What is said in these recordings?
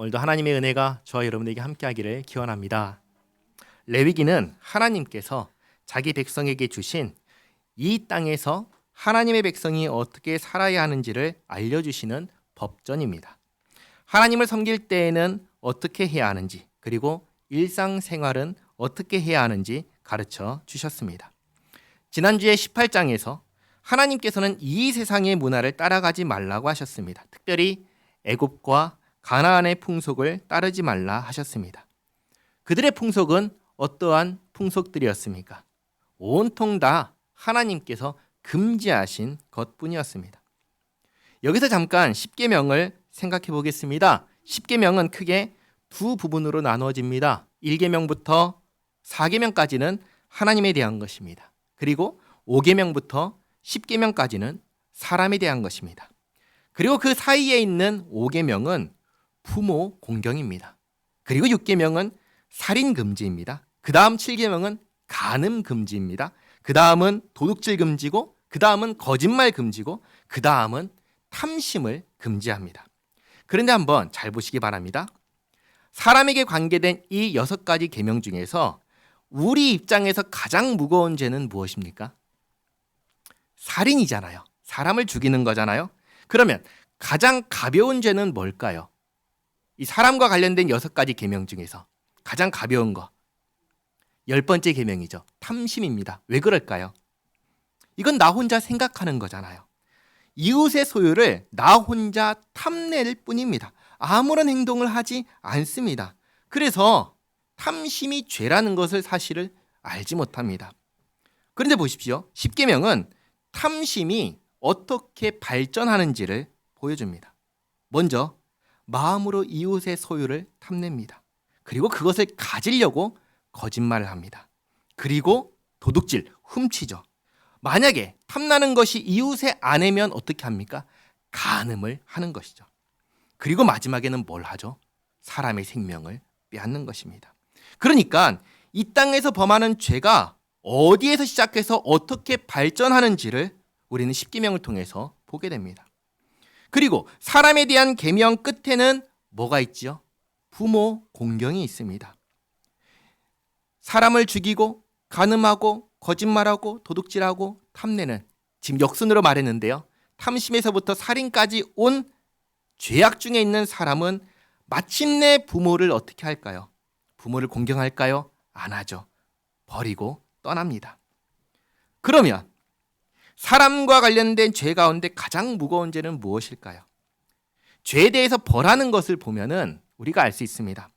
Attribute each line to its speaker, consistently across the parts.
Speaker 1: 오늘도 하나님의 은혜가 저와 여러분에게 함께하기를 기원합니다. 레위기는 하나님께서 자기 백성에게 주신 이 땅에서 하나님의 백성이 어떻게 살아야 하는지를 알려주시는 법전입니다. 하나님을 섬길 때에는 어떻게 해야 하는지 그리고 일상생활은 어떻게 해야 하는지 가르쳐 주셨습니다. 지난주에 18장에서 하나님께서는 이 세상의 문화를 따라가지 말라고 하셨습니다. 특별히 애굽과 가나안의 풍속을 따르지 말라 하셨습니다. 그들의 풍속은 어떠한 풍속들이었습니까? 온통 다 하나님께서 금지하신 것뿐이었습니다. 여기서 잠깐 10계명을 생각해 보겠습니다. 10계명은 크게 두 부분으로 나누어집니다. 1계명부터 4계명까지는 하나님에 대한 것입니다. 그리고 5계명부터 10계명까지는 사람에 대한 것입니다. 그리고 그 사이에 있는 5계명은 부모 공경입니다. 그리고 6계명은 살인 금지입니다. 그 다음 7계명은 간음 금지입니다. 그 다음은 도둑질 금지고 그 다음은 거짓말 금지고 그 다음은 탐심을 금지합니다. 그런데 한번 잘 보시기 바랍니다. 사람에게 관계된 이 여섯 가지 계명 중에서 우리 입장에서 가장 무거운 죄는 무엇입니까? 살인이잖아요. 사람을 죽이는 거잖아요. 그러면 가장 가벼운 죄는 뭘까요? 이 사람과 관련된 여섯 가지 계명 중에서 가장 가벼운 거. 열 번째 계명이죠. 탐심입니다. 왜 그럴까요? 이건 나 혼자 생각하는 거잖아요. 이웃의 소유를 나 혼자 탐낼 뿐입니다. 아무런 행동을 하지 않습니다. 그래서 탐심이 죄라는 것을 사실을 알지 못합니다. 그런데 보십시오. 십계명은 탐심이 어떻게 발전하는지를 보여줍니다. 먼저 마음으로 이웃의 소유를 탐냅니다. 그리고 그것을 가지려고 거짓말을 합니다. 그리고 도둑질, 훔치죠. 만약에 탐나는 것이 이웃의 아내면 어떻게 합니까? 간음을 하는 것이죠. 그리고 마지막에는 뭘 하죠? 사람의 생명을 빼앗는 것입니다. 그러니까 이 땅에서 범하는 죄가 어디에서 시작해서 어떻게 발전하는지를 우리는 십계명을 통해서 보게 됩니다. 그리고 사람에 대한 계명 끝에는 뭐가 있지요? 부모 공경이 있습니다. 사람을 죽이고 간음하고 거짓말하고 도둑질하고 탐내는 지금 역순으로 말했는데요. 탐심에서부터 살인까지 온 죄악 중에 있는 사람은 마침내 부모를 어떻게 할까요? 부모를 공경할까요? 안 하죠. 버리고 떠납니다. 그러면 사람과 관련된 죄 가운데 가장 무거운 죄는 무엇일까요? 죄에 대해서 벌하는 것을 보면은 우리가 알 수 있습니다.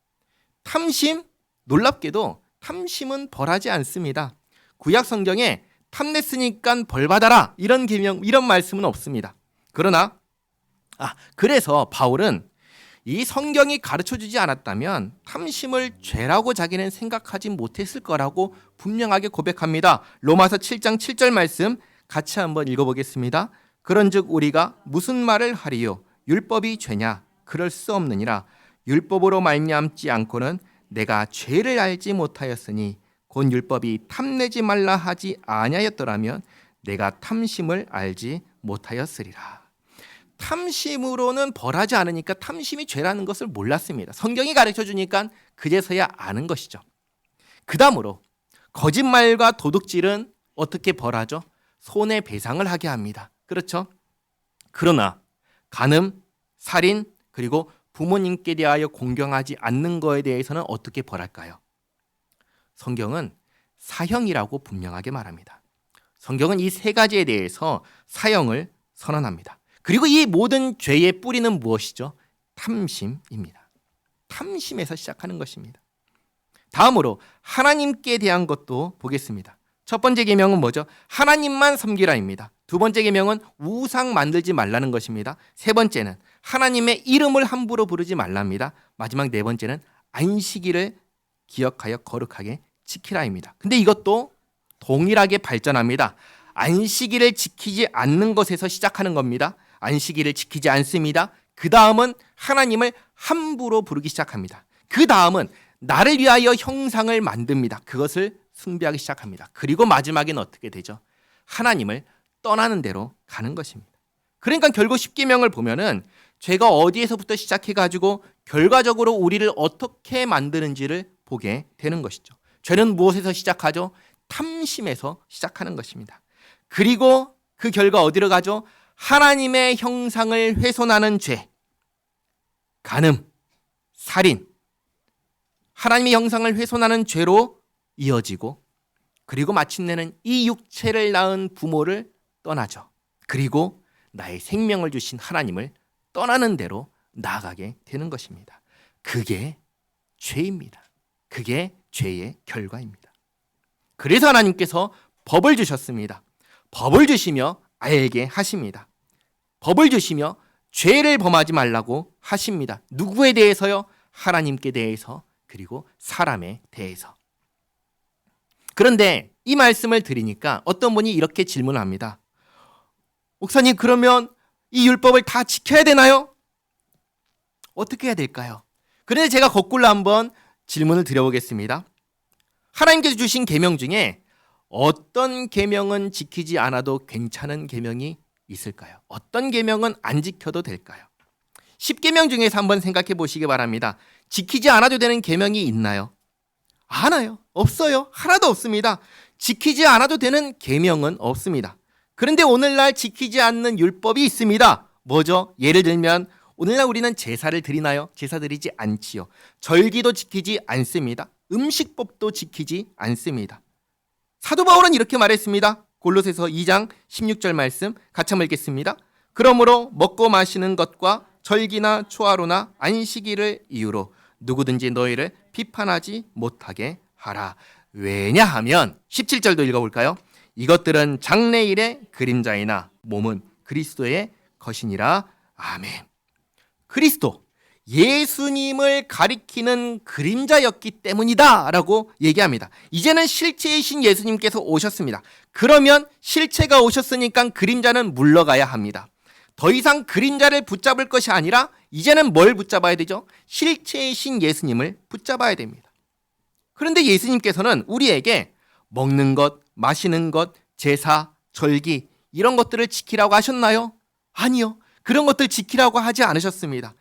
Speaker 1: 탐심 놀랍게도 탐심은 벌하지 않습니다. 구약 성경에 탐냈으니까 벌 받아라 이런 계명 이런 말씀은 없습니다. 그러나 아 그래서 바울은 이 성경이 가르쳐 주지 않았다면 탐심을 죄라고 자기는 생각하지 못했을 거라고 분명하게 고백합니다. 로마서 7장 7절 말씀 같이 한번 읽어보겠습니다. 그런즉 우리가 무슨 말을 하리요? 율법이 죄냐? 그럴 수 없느니라. 율법으로 말미암지 않고는 내가 죄를 알지 못하였으니 곧 율법이 탐내지 말라 하지 아니하였더라면 내가 탐심을 알지 못하였으리라. 탐심으로는 벌하지 않으니까 탐심이 죄라는 것을 몰랐습니다. 성경이 가르쳐 주니까 그제서야 아는 것이죠. 그다음으로 거짓말과 도둑질은 어떻게 벌하죠? 손해 배상을 하게 합니다. 그렇죠? 그러나 간음, 살인, 그리고 부모님께 대하여 공경하지 않는 거에 대해서는 어떻게 벌할까요? 성경은 사형이라고 분명하게 말합니다. 성경은 이 세 가지에 대해서 사형을 선언합니다. 그리고 이 모든 죄의 뿌리는 무엇이죠? 탐심입니다. 탐심에서 시작하는 것입니다. 다음으로 하나님께 대한 것도 보겠습니다. 첫 번째 계명은 뭐죠? 하나님만 섬기라입니다. 두 번째 계명은 우상 만들지 말라는 것입니다. 세 번째는 하나님의 이름을 함부로 부르지 말랍니다. 마지막 네 번째는 안식일을 기억하여 거룩하게 지키라입니다. 근데 이것도 동일하게 발전합니다. 안식일을 지키지 않는 것에서 시작하는 겁니다. 안식일을 지키지 않습니다. 그 다음은 하나님을 함부로 부르기 시작합니다. 그 다음은 나를 위하여 형상을 만듭니다. 그것을 숭배하기 시작합니다. 그리고 마지막에는 어떻게 되죠? 하나님을 떠나는 대로 가는 것입니다. 그러니까 결국 십계명을 보면은 죄가 어디에서부터 시작해 가지고 결과적으로 우리를 어떻게 만드는지를 보게 되는 것이죠. 죄는 무엇에서 시작하죠? 탐심에서 시작하는 것입니다. 그리고 그 결과 어디로 가죠? 하나님의 형상을 훼손하는 죄. 간음, 살인, 하나님의 형상을 훼손하는 죄로 이어지고 그리고 마침내는 이 육체를 낳은 부모를 떠나죠. 그리고 나의 생명을 주신 하나님을 떠나는 대로 나아가게 되는 것입니다. 그게 죄입니다. 그게 죄의 결과입니다. 그래서 하나님께서 법을 주셨습니다. 법을 주시며 알게 하십니다. 법을 주시며 죄를 범하지 말라고 하십니다. 누구에 대해서요? 하나님께 대해서 그리고 사람에 대해서. 그런데 이 말씀을 드리니까 어떤 분이 이렇게 질문을 합니다. 목사님, 그러면 이 율법을 다 지켜야 되나요? 어떻게 해야 될까요? 그런데 제가 거꾸로 한번 질문을 드려보겠습니다. 하나님께서 주신 계명 중에 어떤 계명은 지키지 않아도 괜찮은 계명이 있을까요? 어떤 계명은 안 지켜도 될까요? 10계명 중에서 한번 생각해 보시기 바랍니다. 지키지 않아도 되는 계명이 있나요? 않아요. 없어요. 하나도 없습니다. 지키지 않아도 되는 계명은 없습니다. 그런데 오늘날 지키지 않는 율법이 있습니다. 뭐죠? 예를 들면 오늘날 우리는 제사를 드리나요? 제사 드리지 않지요. 절기도 지키지 않습니다. 음식법도 지키지 않습니다. 사도 바울은 이렇게 말했습니다. 골로새서 2장 16절 말씀 같이 한번 읽겠습니다. 그러므로 먹고 마시는 것과 절기나 초하루나 안식일을 이유로 누구든지 너희를 비판하지 못하게 하라. 왜냐하면 17절도 읽어볼까요? 이것들은 장래일의 그림자이나 몸은 그리스도의 것이니라. 아멘. 그리스도 예수님을 가리키는 그림자였기 때문이다 라고 얘기합니다. 이제는 실체이신 예수님께서 오셨습니다. 그러면 실체가 오셨으니까 그림자는 물러가야 합니다. 더 이상 그림자를 붙잡을 것이 아니라 이제는 뭘 붙잡아야 되죠? 실체이신 예수님을 붙잡아야 됩니다. 그런데 예수님께서는 우리에게 먹는 것, 마시는 것, 제사, 절기 이런 것들을 지키라고 하셨나요? 아니요. 그런 것들 지키라고 하지 않으셨습니다.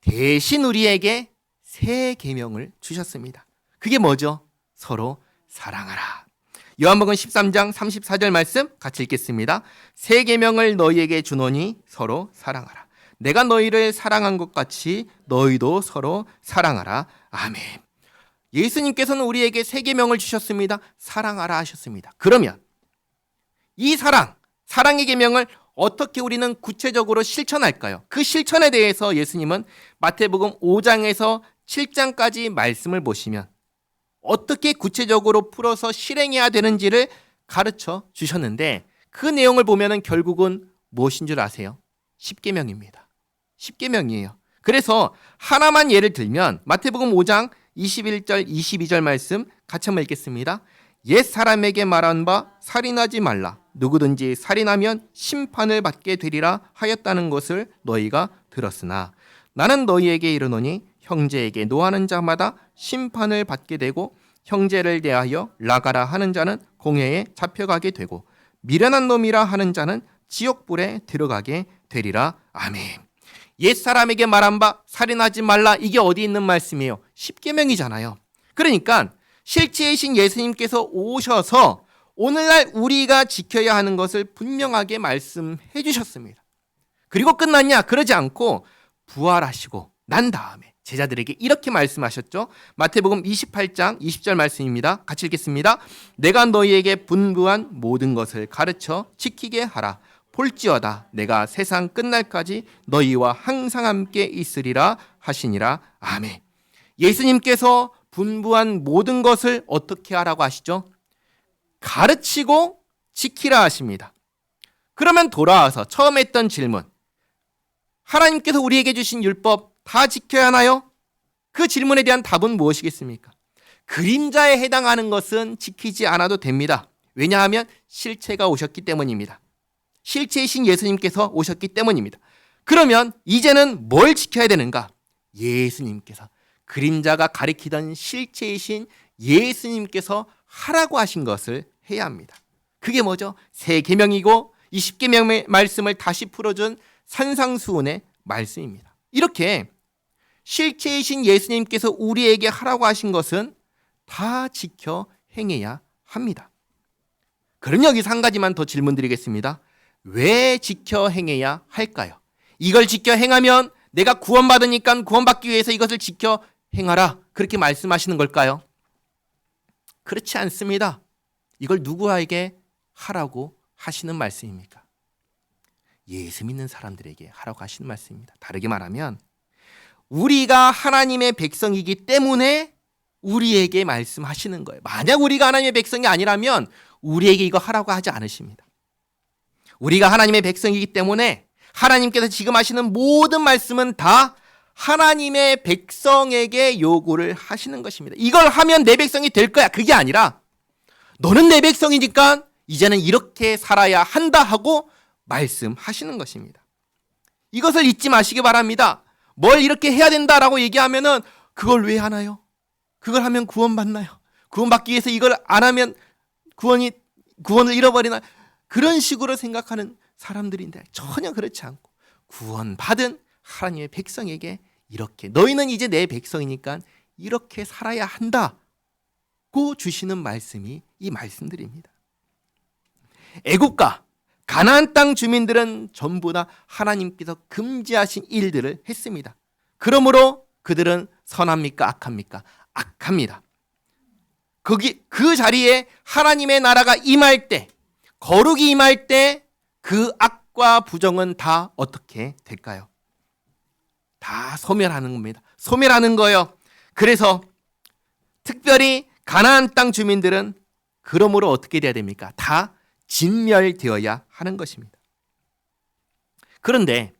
Speaker 1: 대신 우리에게 새 계명을 주셨습니다. 그게 뭐죠? 서로 사랑하라. 요한복음 13장 34절 말씀 같이 읽겠습니다. 새 계명을 너희에게 주노니 서로 사랑하라. 내가 너희를 사랑한 것 같이 너희도 서로 사랑하라. 아멘. 예수님께서는 우리에게 새 계명을 주셨습니다. 사랑하라 하셨습니다. 그러면 이 사랑, 사랑의 계명을 어떻게 우리는 구체적으로 실천할까요? 그 실천에 대해서 예수님은 마태복음 5장에서 7장까지 말씀을 보시면 어떻게 구체적으로 풀어서 실행해야 되는지를 가르쳐 주셨는데 그 내용을 보면은 결국은 무엇인 줄 아세요? 10계명입니다. 10계명이에요. 그래서 하나만 예를 들면 마태복음 5장 21절 22절 말씀 같이 한번 읽겠습니다. 옛 사람에게 말한 바 살인하지 말라. 누구든지 살인하면 심판을 받게 되리라 하였다는 것을 너희가 들었으나 나는 너희에게 이르노니 형제에게 노하는 자마다 심판을 받게 되고 형제를 대하여 나가라 하는 자는 공회에 잡혀가게 되고 미련한 놈이라 하는 자는 지옥불에 들어가게 되리라. 아멘. 옛 사람에게 말한 바 살인하지 말라 이게 어디 있는 말씀이에요? 십계명이잖아요. 그러니까 실체이신 예수님께서 오셔서 오늘날 우리가 지켜야 하는 것을 분명하게 말씀해 주셨습니다. 그리고 끝났냐? 그러지 않고 부활하시고 난 다음에 제자들에게 이렇게 말씀하셨죠. 마태복음 28장 20절 말씀입니다. 같이 읽겠습니다. 내가 너희에게 분부한 모든 것을 가르쳐 지키게 하라. 볼지어다 내가 세상 끝날까지 너희와 항상 함께 있으리라 하시니라. 아멘. 예수님께서 분부한 모든 것을 어떻게 하라고 하시죠? 가르치고 지키라 하십니다. 그러면 돌아와서 처음 했던 질문. 하나님께서 우리에게 주신 율법 다 지켜야 하나요? 그 질문에 대한 답은 무엇이겠습니까? 그림자에 해당하는 것은 지키지 않아도 됩니다. 왜냐하면 실체가 오셨기 때문입니다. 실체이신 예수님께서 오셨기 때문입니다. 그러면 이제는 뭘 지켜야 되는가? 예수님께서 그림자가 가리키던 실체이신 예수님께서 하라고 하신 것을 해야 합니다. 그게 뭐죠? 새 계명이고 이 10계명의 말씀을 다시 풀어준 산상수훈의 말씀입니다. 이렇게 실체이신 예수님께서 우리에게 하라고 하신 것은 다 지켜 행해야 합니다. 그럼 여기서 한 가지만 더 질문 드리겠습니다. 왜 지켜 행해야 할까요? 이걸 지켜 행하면 내가 구원받으니까 구원받기 위해서 이것을 지켜 행하라. 그렇게 말씀하시는 걸까요? 그렇지 않습니다. 이걸 누구에게 하라고 하시는 말씀입니까? 예수 믿는 사람들에게 하라고 하시는 말씀입니다. 다르게 말하면 우리가 하나님의 백성이기 때문에 우리에게 말씀하시는 거예요. 만약 우리가 하나님의 백성이 아니라면 우리에게 이거 하라고 하지 않으십니다. 우리가 하나님의 백성이기 때문에 하나님께서 지금 하시는 모든 말씀은 다 하나님의 백성에게 요구를 하시는 것입니다. 이걸 하면 내 백성이 될 거야. 그게 아니라 너는 내 백성이니까 이제는 이렇게 살아야 한다 하고 말씀하시는 것입니다. 이것을 잊지 마시기 바랍니다. 뭘 이렇게 해야 된다라고 얘기하면은 그걸 왜 하나요? 그걸 하면 구원받나요? 구원받기 위해서 이걸 안 하면 구원이 구원을 잃어버리나 그런 식으로 생각하는 사람들인데 전혀 그렇지 않고 구원받은 하나님의 백성에게 이렇게 너희는 이제 내 백성이니까 이렇게 살아야 한다고 주시는 말씀이 이 말씀들입니다. 애국가 가나안 땅 주민들은 전부 다 하나님께서 금지하신 일들을 했습니다. 그러므로 그들은 선합니까 악합니까? 악합니다. 거기 그 자리에 하나님의 나라가 임할 때 거룩이 임할 때 그 악과 부정은 다 어떻게 될까요? 다 소멸하는 겁니다. 소멸하는 거예요. 그래서 특별히 가나안 땅 주민들은 그러므로 어떻게 돼야 됩니까? 다 진멸되어야 하는 것입니다. 그런데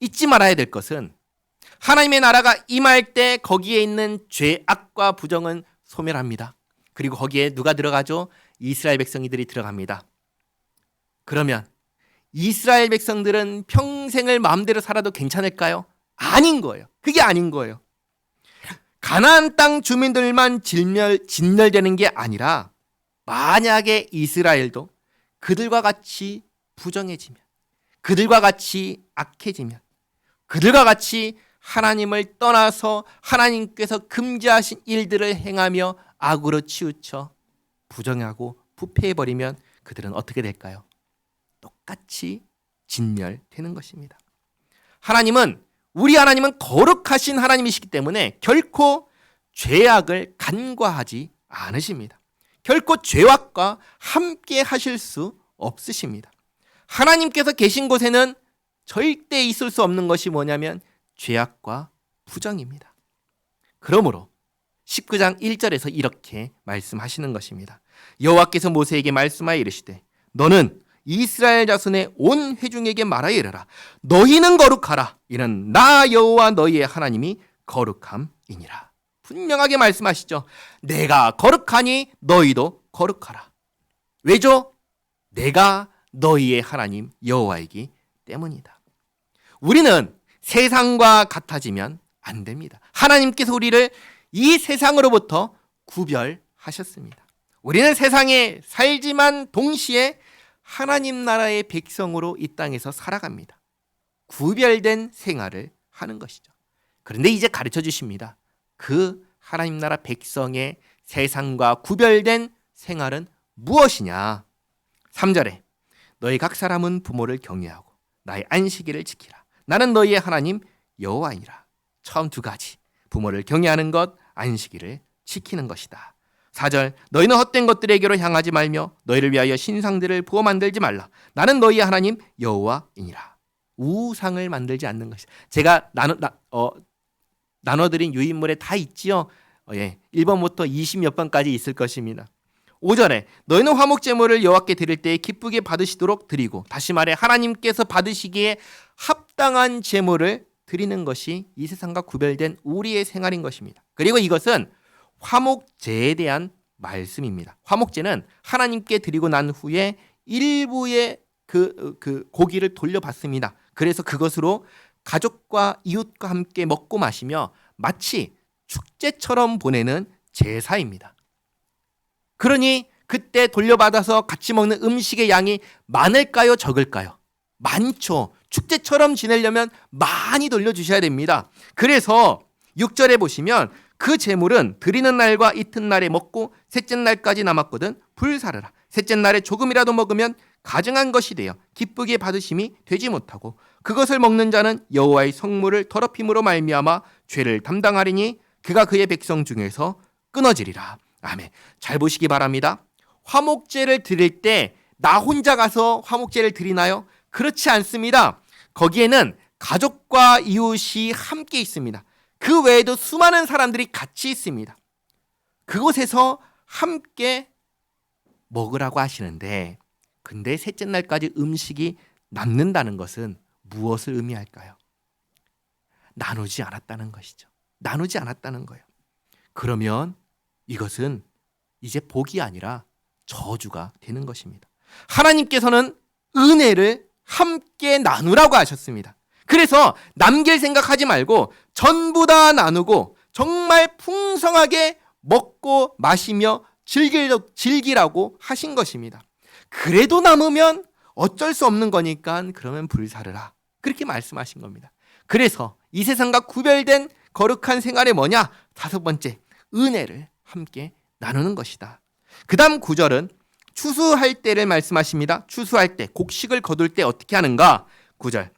Speaker 1: 잊지 말아야 될 것은 하나님의 나라가 임할 때 거기에 있는 죄악과 부정은 소멸합니다. 그리고 거기에 누가 들어가죠? 이스라엘 백성이들이 들어갑니다. 그러면 이스라엘 백성들은 평생을 마음대로 살아도 괜찮을까요? 아닌 거예요. 그게 아닌 거예요. 가나안 땅 주민들만 진멸 진멸되는 게 아니라 만약에 이스라엘도 그들과 같이 부정해지면 그들과 같이 악해지면 그들과 같이 하나님을 떠나서 하나님께서 금지하신 일들을 행하며 악으로 치우쳐 부정하고 부패해버리면 그들은 어떻게 될까요? 똑같이 진멸되는 것입니다. 하나님은 우리 하나님은 거룩하신 하나님이시기 때문에 결코 죄악을 간과하지 않으십니다. 결코 죄악과 함께 하실 수 없으십니다. 하나님께서 계신 곳에는 절대 있을 수 없는 것이 뭐냐면 죄악과 부정입니다. 그러므로 19장 1절에서 이렇게 말씀하시는 것입니다. 여호와께서 모세에게 말씀하여 이르시되 너는 이스라엘 자손의 온 회중에게 말하여 이르라 너희는 거룩하라 이는 나 여호와 너희의 하나님이 거룩함이니라. 분명하게 말씀하시죠. 내가 거룩하니 너희도 거룩하라. 왜죠? 내가 너희의 하나님 여호와이기 때문이다. 우리는 세상과 같아지면 안 됩니다. 하나님께서 우리를 이 세상으로부터 구별하셨습니다. 우리는 세상에 살지만 동시에 하나님 나라의 백성으로 이 땅에서 살아갑니다. 구별된 생활을 하는 것이죠. 그런데 이제 가르쳐 주십니다. 그 하나님 나라 백성의 세상과 구별된 생활은 무엇이냐? 3절에 너희 각 사람은 부모를 경외하고 나의 안식일을 지키라. 나는 너희의 하나님 여호와이라. 처음 두 가지. 부모를 경외하는 것, 안식일을 지키는 것이다. 4절 너희는 헛된 것들에게로 향하지 말며 너희를 위하여 신상들을 부어 만들지 말라. 나는 너희의 하나님 여호와이니라. 우상을 만들지 않는 것이다. 제가 나눠 나, 어, 나눠드린 유인물에 다 있지요. 어, 예, 1번부터 20몇 번까지 있을 것입니다. 5절에 너희는 화목 제물을 여호와께 드릴 때 기쁘게 받으시도록 드리고 다시 말해 하나님께서 받으시기에 합당한 제물을 드리는 것이 이 세상과 구별된 우리의 생활인 것입니다. 그리고 이것은 화목제에 대한 말씀입니다. 화목제는 하나님께 드리고 난 후에 일부의 그, 그 고기를 돌려받습니다. 그래서 그것으로 가족과 이웃과 함께 먹고 마시며 마치 축제처럼 보내는 제사입니다. 그러니 그때 돌려받아서 같이 먹는 음식의 양이 많을까요? 적을까요? 많죠. 축제처럼 지내려면 많이 돌려주셔야 됩니다. 그래서 6절에 보시면 그 재물은 드리는 날과 이튿날에 먹고 셋째 날까지 남았거든 불사르라. 셋째 날에 조금이라도 먹으면 가증한 것이 되어 기쁘게 받으심이 되지 못하고 그것을 먹는 자는 여호와의 성물을 더럽힘으로 말미암아 죄를 담당하리니 그가 그의 백성 중에서 끊어지리라. 아멘. 잘 보시기 바랍니다. 화목제를 드릴 때 나 혼자 가서 화목제를 드리나요? 그렇지 않습니다. 거기에는 가족과 이웃이 함께 있습니다. 그 외에도 수많은 사람들이 같이 있습니다. 그곳에서 함께 먹으라고 하시는데, 근데 셋째 날까지 음식이 남는다는 것은 무엇을 의미할까요? 나누지 않았다는 것이죠. 나누지 않았다는 거예요. 그러면 이것은 이제 복이 아니라 저주가 되는 것입니다. 하나님께서는 은혜를 함께 나누라고 하셨습니다. 그래서 남길 생각하지 말고 전부 다 나누고 정말 풍성하게 먹고 마시며 즐기라고 하신 것입니다. 그래도 남으면 어쩔 수 없는 거니까 그러면 불사르라. 그렇게 말씀하신 겁니다. 그래서 이 세상과 구별된 거룩한 생활이 뭐냐? 다섯 번째, 은혜를 함께 나누는 것이다. 그 다음 구절은 추수할 때를 말씀하십니다. 추수할 때, 곡식을 거둘 때 어떻게 하는가? 구절.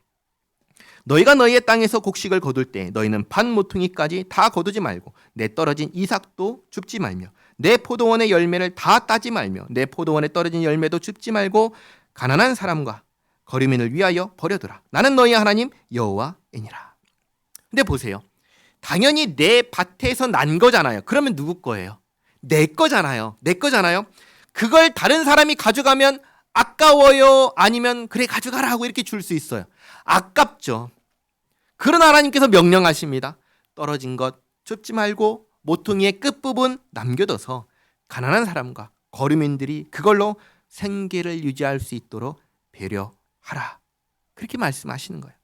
Speaker 1: 너희가 너희의 땅에서 곡식을 거둘 때 너희는 반 모퉁이까지 다 거두지 말고 내 떨어진 이삭도 줍지 말며 내 포도원의 열매를 다 따지 말며 내 포도원에 떨어진 열매도 줍지 말고 가난한 사람과 거류민을 위하여 버려두라. 나는 너희 하나님 여호와이니라. 근데 보세요. 당연히 내 밭에서 난 거잖아요. 그러면 누구 거예요? 내 거잖아요. 내 거잖아요. 그걸 다른 사람이 가져가면 아까워요? 아니면 그래 가져가라고 이렇게 줄 수 있어요. 아깝죠. 그러나 하나님께서 명령하십니다. 떨어진 것 줍지 말고 모퉁이의 끝부분 남겨둬서 가난한 사람과 거류민들이 그걸로 생계를 유지할 수 있도록 배려하라. 그렇게 말씀하시는 거예요.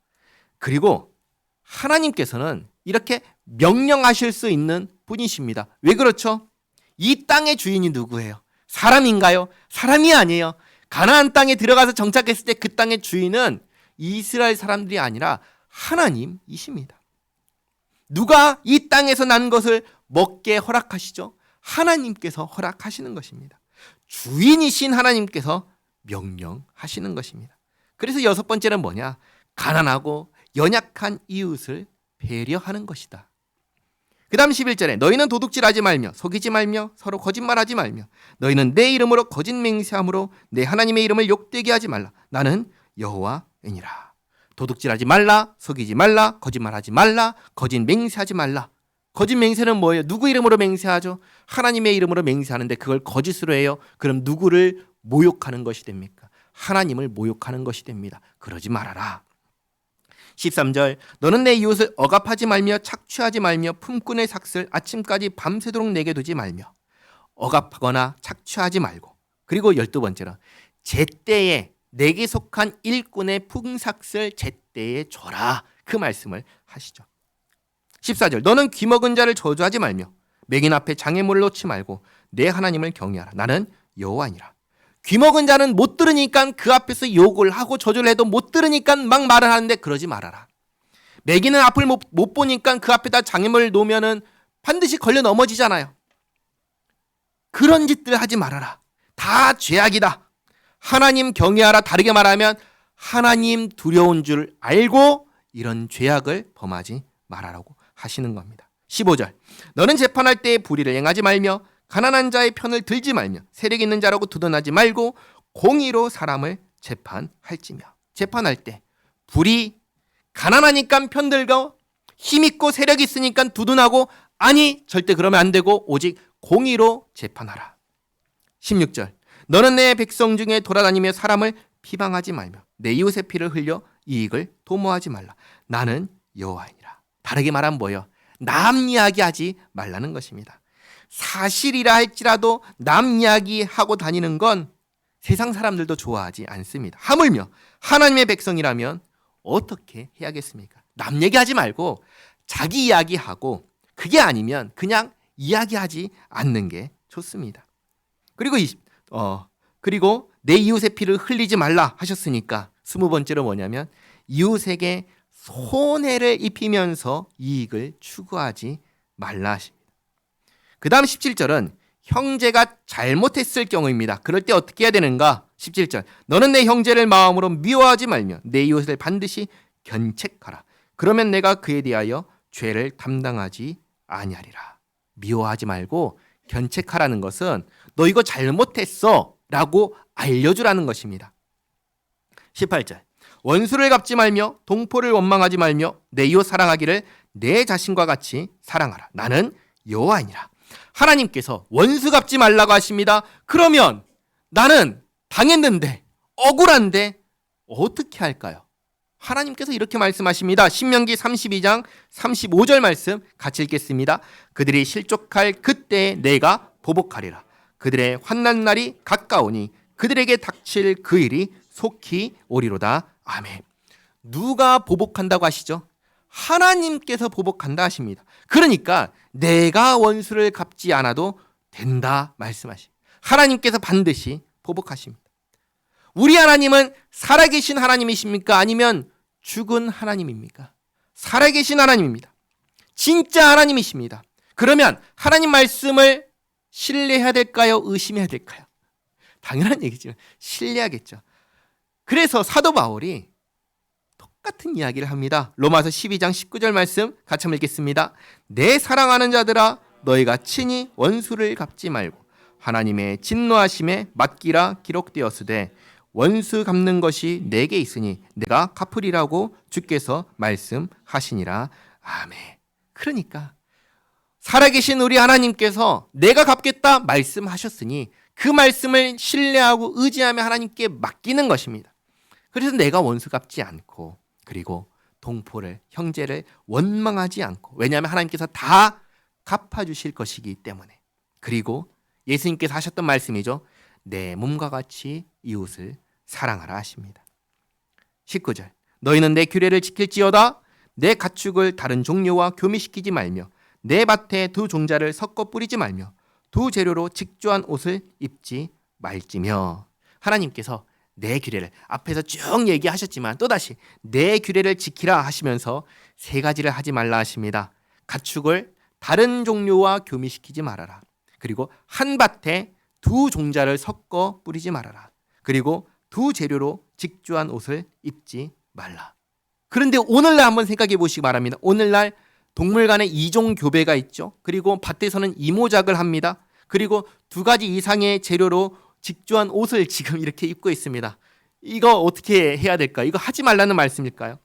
Speaker 1: 그리고 하나님께서는 이렇게 명령하실 수 있는 분이십니다. 왜 그렇죠? 이 땅의 주인이 누구예요? 사람인가요? 사람이 아니에요. 가나안 땅에 들어가서 정착했을 때 그 땅의 주인은 이스라엘 사람들이 아니라 하나님이십니다. 누가 이 땅에서 난 것을 먹게 허락하시죠? 하나님께서 허락하시는 것입니다. 주인이신 하나님께서 명령하시는 것입니다. 그래서 여섯 번째는 뭐냐? 가난하고 연약한 이웃을 배려하는 것이다. 그 다음 11절에 너희는 도둑질하지 말며 속이지 말며 서로 거짓말하지 말며 너희는 내 이름으로 거짓 맹세함으로 내 하나님의 이름을 욕되게 하지 말라. 나는 여호와이니라. 도둑질하지 말라, 속이지 말라, 거짓말하지 말라, 거짓 맹세하지 말라. 거짓 맹세는 뭐예요? 누구 이름으로 맹세하죠? 하나님의 이름으로 맹세하는데 그걸 거짓으로 해요. 그럼 누구를 모욕하는 것이 됩니까? 하나님을 모욕하는 것이 됩니다. 그러지 말아라. 13절 너는 내 이웃을 억압하지 말며 착취하지 말며 품꾼의 삭슬 아침까지 밤새도록 내게 두지 말며 억압하거나 착취하지 말고 그리고 열두 번째로 제때에 내게 속한 일꾼의 풍삭슬 제때에 줘라 그 말씀을 하시죠. 14절 너는 귀먹은 자를 저주하지 말며 맹인 앞에 장애물을 놓지 말고 내 하나님을 경외하라. 나는 여호와니라. 귀먹은 자는 못 들으니까 그 앞에서 욕을 하고 저주를 해도 못 들으니까 막 말을 하는데 그러지 말아라. 매기는 앞을 못, 못 보니까 그 앞에다 장애물 놓으면은 반드시 걸려 넘어지잖아요. 그런 짓들 하지 말아라. 다 죄악이다. 하나님 경외하라. 다르게 말하면 하나님 두려운 줄 알고 이런 죄악을 범하지 말아라고 하시는 겁니다. 15절. 너는 재판할 때 불의를 행하지 말며 가난한 자의 편을 들지 말며 세력 있는 자라고 두둔하지 말고 공의로 사람을 재판할지며 재판할 때 불이 가난하니까 편들고 힘 있고 세력 있으니까 두둔하고 아니 절대 그러면 안 되고 오직 공의로 재판하라. 16절. 너는 내 백성 중에 돌아다니며 사람을 비방하지 말며 내 이웃의 피를 흘려 이익을 도모하지 말라. 나는 여호와이니라. 다르게 말하면 뭐예요? 남 이야기하지 말라는 것입니다. 사실이라 할지라도 남 이야기하고 다니는 건 세상 사람들도 좋아하지 않습니다. 하물며 하나님의 백성이라면 어떻게 해야겠습니까? 남 얘기하지 말고 자기 이야기하고 그게 아니면 그냥 이야기하지 않는 게 좋습니다. 그리고 어, 그리고 내 이웃의 피를 흘리지 말라 하셨으니까 스무 번째로 뭐냐면 이웃에게 손해를 입히면서 이익을 추구하지 말라 하십니다. 그 다음 17절은 형제가 잘못했을 경우입니다. 그럴 때 어떻게 해야 되는가? 17절. 너는 내 형제를 마음으로 미워하지 말며 내 이웃을 반드시 견책하라. 그러면 내가 그에 대하여 죄를 담당하지 아니하리라. 미워하지 말고 견책하라는 것은 너 이거 잘못했어 라고 알려주라는 것입니다. 18절. 원수를 갚지 말며 동포를 원망하지 말며 내 이웃 사랑하기를 내 자신과 같이 사랑하라. 나는 여호와이니라. 하나님께서 원수 갚지 말라고 하십니다. 그러면 나는 당했는데 억울한데 어떻게 할까요? 하나님께서 이렇게 말씀하십니다. 신명기 32장 35절 말씀 같이 읽겠습니다. 그들이 실족할 그때 내가 보복하리라. 그들의 환난 날이 가까우니 그들에게 닥칠 그 일이 속히 오리로다. 아멘. 누가 보복한다고 하시죠? 하나님께서 보복한다 하십니다. 그러니까 내가 원수를 갚지 않아도 된다 말씀하십니다. 하나님께서 반드시 보복하십니다. 우리 하나님은 살아계신 하나님이십니까? 아니면 죽은 하나님입니까? 살아계신 하나님입니다. 진짜 하나님이십니다. 그러면 하나님 말씀을 신뢰해야 될까요? 의심해야 될까요? 당연한 얘기지만 신뢰하겠죠. 그래서 사도 바울이 똑같은 이야기를 합니다. 로마서 12장 19절 말씀 같이 읽겠습니다. 내 사랑하는 자들아 너희가 친히 원수를 갚지 말고 하나님의 진노하심에 맡기라 기록되었으되 원수 갚는 것이 내게 있으니 내가 갚으리라고 주께서 말씀하시니라. 아멘. 그러니까 살아계신 우리 하나님께서 내가 갚겠다 말씀하셨으니 그 말씀을 신뢰하고 의지하며 하나님께 맡기는 것입니다. 그래서 내가 원수 갚지 않고 그리고 동포를 형제를 원망하지 않고 왜냐하면 하나님께서 다 갚아주실 것이기 때문에 그리고 예수님께서 하셨던 말씀이죠. 내 몸과 같이 이웃을 사랑하라 하십니다. 19절 너희는 내 규례를 지킬지어다 내 가축을 다른 종류와 교미시키지 말며 내 밭에 두 종자를 섞어 뿌리지 말며 두 재료로 직조한 옷을 입지 말지며 하나님께서 내 규례를 앞에서 쭉 얘기하셨지만 또다시 내 규례를 지키라 하시면서 세 가지를 하지 말라 하십니다. 가축을 다른 종류와 교미시키지 말아라. 그리고 한 밭에 두 종자를 섞어 뿌리지 말아라. 그리고 두 재료로 직조한 옷을 입지 말라. 그런데 오늘날 한번 생각해 보시기 바랍니다. 오늘날 동물 간에 이종 교배가 있죠. 그리고 밭에서는 이모작을 합니다. 그리고 두 가지 이상의 재료로 직조한 옷을 지금 이렇게 입고 있습니다. 이거 어떻게 해야 될까? 이거 하지 말라는 말씀일까요?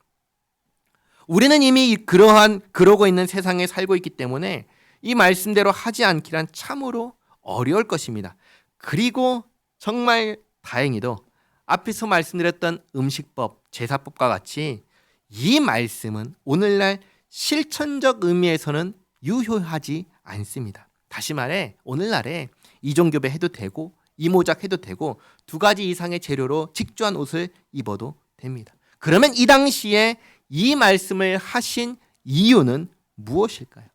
Speaker 1: 우리는 이미 그러한 그러고 있는 세상에 살고 있기 때문에 이 말씀대로 하지 않기란 참으로 어려울 것입니다. 그리고 정말 다행히도 앞에서 말씀드렸던 음식법, 제사법과 같이 이 말씀은 오늘날 실천적 의미에서는 유효하지 않습니다. 다시 말해 오늘날에 이종교배 해도 되고 이모작 해도 되고 두 가지 이상의 재료로 직조한 옷을 입어도 됩니다. 그러면 이 당시에 이 말씀을 하신 이유는 무엇일까요?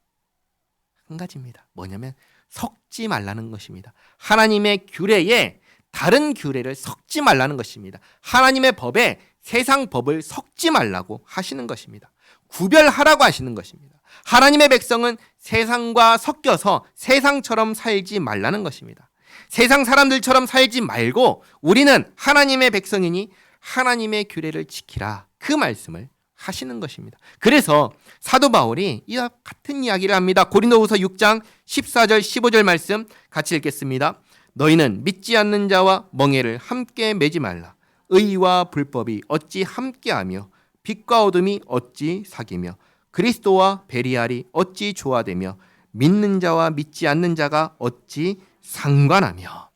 Speaker 1: 한 가지입니다. 뭐냐면 섞지 말라는 것입니다. 하나님의 규례에 다른 규례를 섞지 말라는 것입니다. 하나님의 법에 세상 법을 섞지 말라고 하시는 것입니다. 구별하라고 하시는 것입니다. 하나님의 백성은 세상과 섞여서 세상처럼 살지 말라는 것입니다. 세상 사람들처럼 살지 말고 우리는 하나님의 백성이니 하나님의 규례를 지키라. 그 말씀을 하시는 것입니다. 그래서 사도 바울이 이와 같은 이야기를 합니다. 고린도후서 6장 14절 15절 말씀 같이 읽겠습니다. 너희는 믿지 않는 자와 멍해를 함께 매지 말라. 의와 불법이 어찌 함께하며 빛과 어둠이 어찌 사귀며 그리스도와 베리알이 어찌 조화되며 믿는 자와 믿지 않는 자가 어찌 상관하며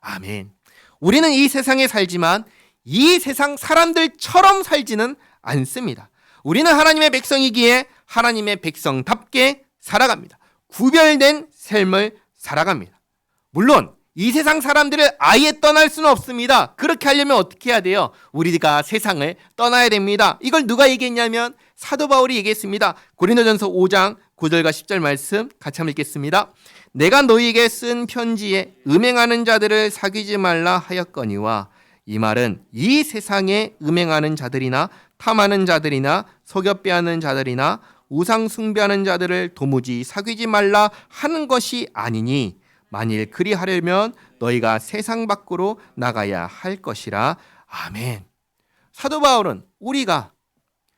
Speaker 1: 아멘. 우리는 이 세상에 살지만 이 세상 사람들처럼 살지는 않습니다. 우리는 하나님의 백성이기에 하나님의 백성답게 살아갑니다. 구별된 삶을 살아갑니다. 물론 이 세상 사람들을 아예 떠날 수는 없습니다. 그렇게 하려면 어떻게 해야 돼요? 우리가 세상을 떠나야 됩니다. 이걸 누가 얘기했냐면 사도 바울이 얘기했습니다. 고린도전서 5장 9절과 10절 말씀 같이 한번 읽겠습니다. 내가 너희에게 쓴 편지에 음행하는 자들을 사귀지 말라 하였거니와 이 말은 이 세상에 음행하는 자들이나 탐하는 자들이나 속여 빼앗는 자들이나 우상 숭배하는 자들을 도무지 사귀지 말라 하는 것이 아니니 만일 그리하려면 너희가 세상 밖으로 나가야 할 것이라 아멘. 사도 바울은 우리가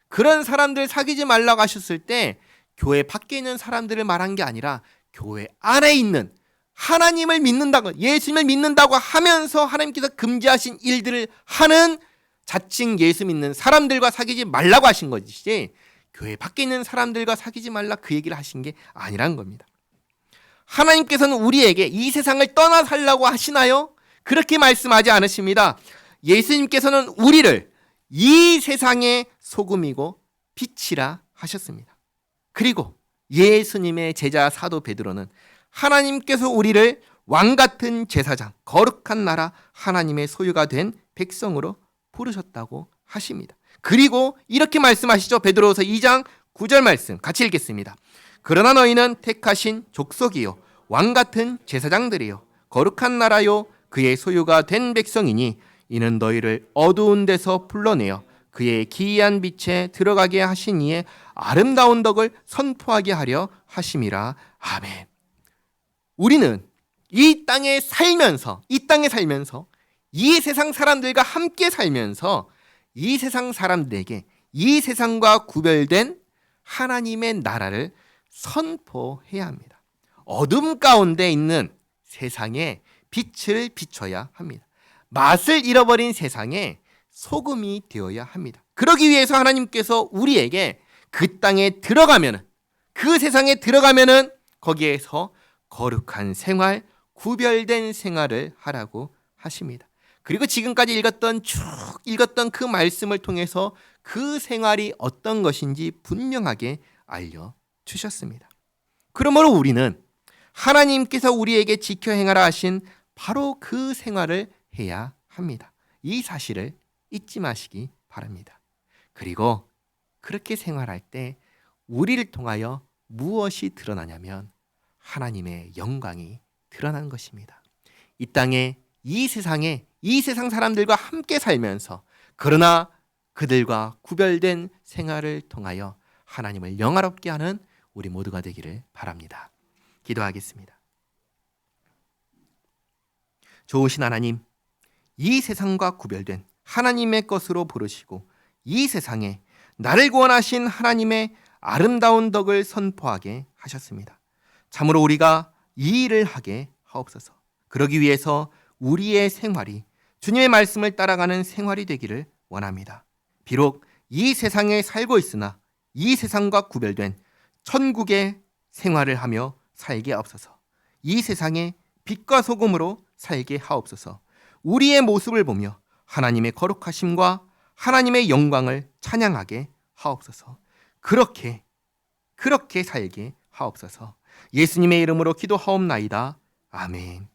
Speaker 1: 그런 사람들 사귀지 말라고 하셨을 때 교회 밖에 있는 사람들을 말한 게 아니라 교회 안에 있는 하나님을 믿는다고 예수님을 믿는다고 하면서 하나님께서 금지하신 일들을 하는 자칭 예수 믿는 사람들과 사귀지 말라고 하신 것이지 교회 밖에 있는 사람들과 사귀지 말라 그 얘기를 하신 게 아니란 겁니다. 하나님께서는 우리에게 이 세상을 떠나 살라고 하시나요? 그렇게 말씀하지 않으십니다. 예수님께서는 우리를 이 세상의 소금이고 빛이라 하셨습니다. 그리고 예수님의 제자 사도 베드로는 하나님께서 우리를 왕 같은 제사장, 거룩한 나라, 하나님의 소유가 된 백성으로 부르셨다고 하십니다. 그리고 이렇게 말씀하시죠. 베드로서 2장 9절 말씀 같이 읽겠습니다. 그러나 너희는 택하신 족속이요 왕 같은 제사장들이요 거룩한 나라요 그의 소유가 된 백성이니 이는 너희를 어두운 데서 불러내어 그의 기이한 빛에 들어가게 하신 이의 아름다운 덕을 선포하게 하려 하심이라 아멘. 우리는 이 땅에 살면서 이 땅에 살면서 이 세상 사람들과 함께 살면서 이 세상 사람들에게 이 세상과 구별된 하나님의 나라를 선포해야 합니다. 어둠 가운데 있는 세상에 빛을 비춰야 합니다. 맛을 잃어버린 세상에 소금이 되어야 합니다. 그러기 위해서 하나님께서 우리에게 그 땅에 들어가면은 그 세상에 들어가면은 거기에서 거룩한 생활, 구별된 생활을 하라고 하십니다. 그리고 지금까지 읽었던 쭉 읽었던 그 말씀을 통해서 그 생활이 어떤 것인지 분명하게 알려 주셨습니다. 그러므로 우리는 하나님께서 우리에게 지켜 행하라 하신 바로 그 생활을 해야 합니다. 이 사실을 잊지 마시기 바랍니다. 그리고 그렇게 생활할 때 우리를 통하여 무엇이 드러나냐면 하나님의 영광이 드러난 것입니다. 이 땅에 이 세상에 이 세상 사람들과 함께 살면서 그러나 그들과 구별된 생활을 통하여 하나님을 영화롭게 하는 우리 모두가 되기를 바랍니다. 기도하겠습니다. 좋으신 하나님, 이 세상과 구별된 하나님의 것으로 부르시고 이 세상에 나를 구원하신 하나님의 아름다운 덕을 선포하게 하셨습니다. 참으로 우리가 이 일을 하게 하옵소서. 그러기 위해서 우리의 생활이 주님의 말씀을 따라가는 생활이 되기를 원합니다. 비록 이 세상에 살고 있으나 이 세상과 구별된 천국의 생활을 하며 살게 하옵소서. 이 세상에 빛과 소금으로 살게 하옵소서. 우리의 모습을 보며 하나님의 거룩하심과 하나님의 영광을 찬양하게 하옵소서. 그렇게 그렇게 살게 하옵소서. 예수님의 이름으로 기도하옵나이다. 아멘.